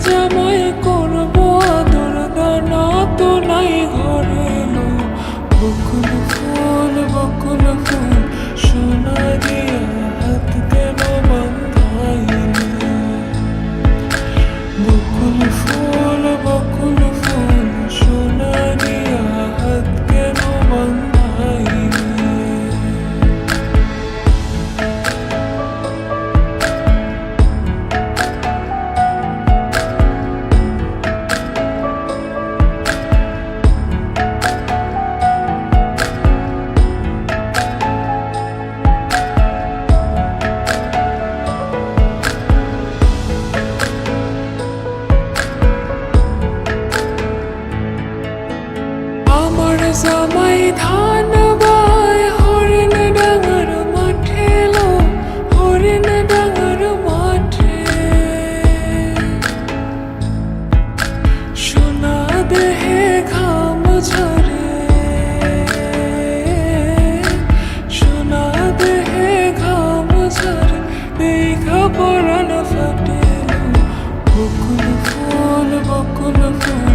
ইচ্ছে সময় ধান বায় হরিণ ডাঙর মাঠে লো। হরিণ ডাঙর মাঠে সোনা দেহে ঘাম ঝরে, সোনা দেহে ঘাম ঝরে দেখা পড়ানো ফাটে বকুল ফুল বকুল ফুল।